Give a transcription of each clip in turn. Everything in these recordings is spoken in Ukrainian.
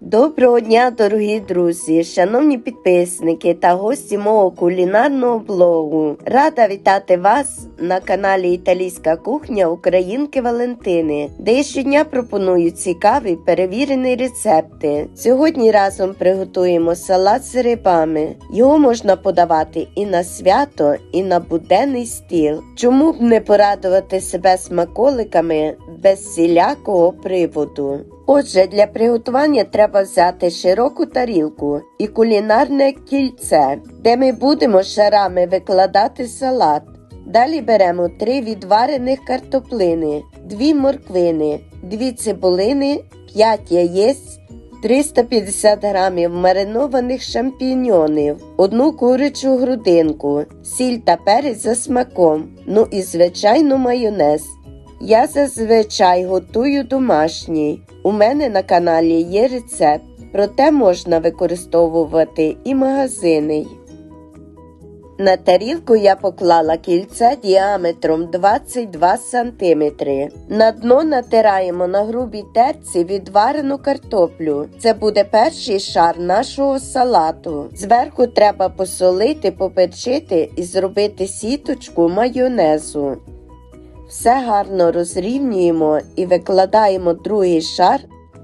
Доброго дня, дорогі друзі, шановні підписники та гості мого кулінарного блогу. Рада вітати вас на каналі Італійська кухня Українки Валентини, де я щодня пропоную цікаві перевірені рецепти. Сьогодні разом приготуємо салат з рибами. Його можна подавати і на свято, і на буденний стіл. Чому б не порадувати себе смаколиками без всілякого приводу? Отже, для приготування треба взяти широку тарілку і кулінарне кільце, де ми будемо шарами викладати салат. Далі беремо 3 відварених картоплини, 2 морквини, 2 цибулини, 5 яєць, 350 грамів маринованих шампіньйонів, одну курячу грудинку, сіль та перець за смаком, ну і звичайно майонез. Я зазвичай готую домашній. У мене на каналі є рецепт, проте можна використовувати і магазинний. На тарілку я поклала кільце діаметром 22 см. На дно натираємо на грубій терці відварену картоплю. Це буде перший шар нашого салату. Зверху треба посолити, поперчити і зробити сіточку майонезу. Все гарно розрівнюємо і викладаємо другий шар,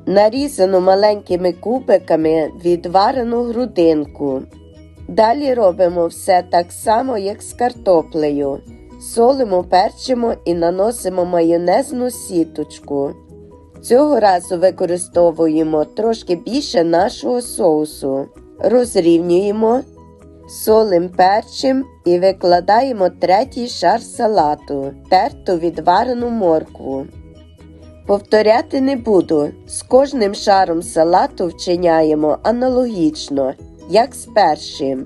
нарізану маленькими кубиками відварену грудинку. Далі робимо все так само, як з картоплею. Солимо, перчимо і наносимо майонезну сіточку. Цього разу використовуємо трошки більше нашого соусу. Розрівнюємо, солим перчим і викладаємо третій шар салату, терту відварену моркву. Повторяти не буду. З кожним шаром салату вчиняємо аналогічно, як з першим.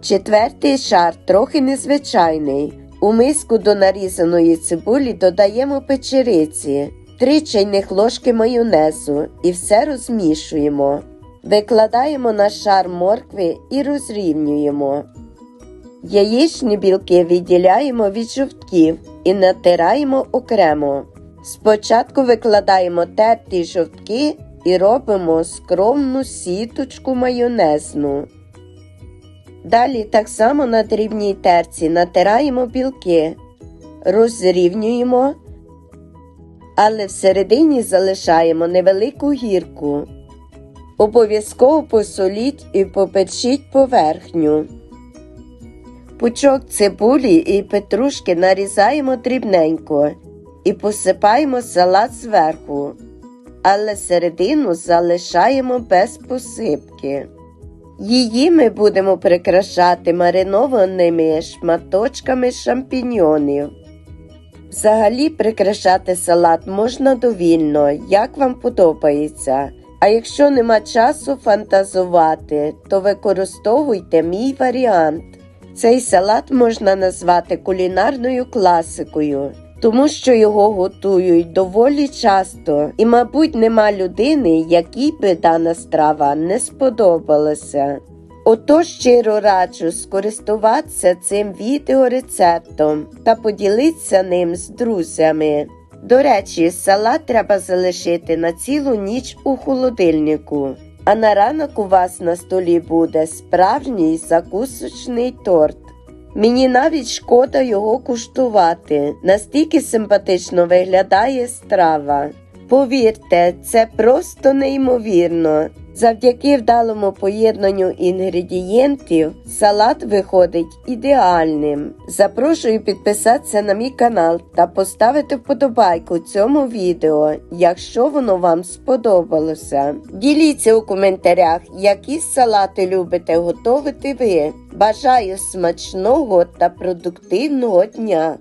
Четвертий шар трохи незвичайний. У миску до нарізаної цибулі додаємо печериці, 3 чайних ложки майонезу і все розмішуємо. Викладаємо на шар моркви і розрівнюємо. Яєчні білки відділяємо від жовтків і натираємо окремо. Спочатку викладаємо терті жовтки і робимо скромну сіточку майонезну. Далі так само на дрібній терці натираємо білки, розрівнюємо, але всередині залишаємо невелику гірку. Обов'язково посоліть і попечіть поверхню. Пучок цибулі і петрушки нарізаємо дрібненько і посипаємо салат зверху, але середину залишаємо без посипки. Її ми будемо прикрашати маринованими шматочками шампіньйонів. Взагалі прикрашати салат можна довільно, як вам подобається. А якщо нема часу фантазувати, то використовуйте мій варіант. Цей салат можна назвати кулінарною класикою, тому що його готують доволі часто, і, мабуть, нема людини, якій би дана страва не сподобалася. Отож щиро раджу скористуватися цим відеорецептом та поділитися ним з друзями. До речі, салат треба залишити на цілу ніч у холодильнику, а на ранок у вас на столі буде справжній закусочний торт. Мені навіть шкода його куштувати, настільки симпатично виглядає страва. Повірте, це просто неймовірно. Завдяки вдалому поєднанню інгредієнтів салат виходить ідеальним. Запрошую підписатися на мій канал та поставити вподобайку цьому відео, якщо воно вам сподобалося. Діліться у коментарях, які салати любите готувати ви. Бажаю смачного та продуктивного дня!